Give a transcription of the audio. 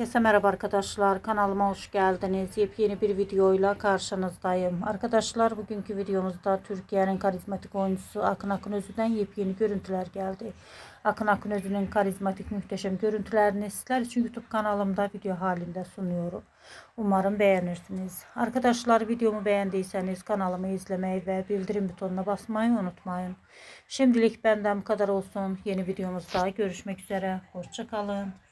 Herkese merhaba arkadaşlar. Kanalıma hoş geldiniz. Yepyeni bir videoyla karşınızdayım. Arkadaşlar bugünkü videomuzda Türkiye'nin karizmatik oyuncusu Akın Akınözü'den yepyeni görüntüler geldi. Akın Akınözü'nün karizmatik muhteşem görüntülerini sizler için YouTube kanalımda video halinde sunuyorum. Umarım beğenirsiniz. Arkadaşlar videomu beğendiyseniz kanalımı izlemeyi ve bildirim butonuna basmayı unutmayın. Şimdilik benden bu kadar olsun. Yeni videomuzda görüşmek üzere. Hoşçakalın.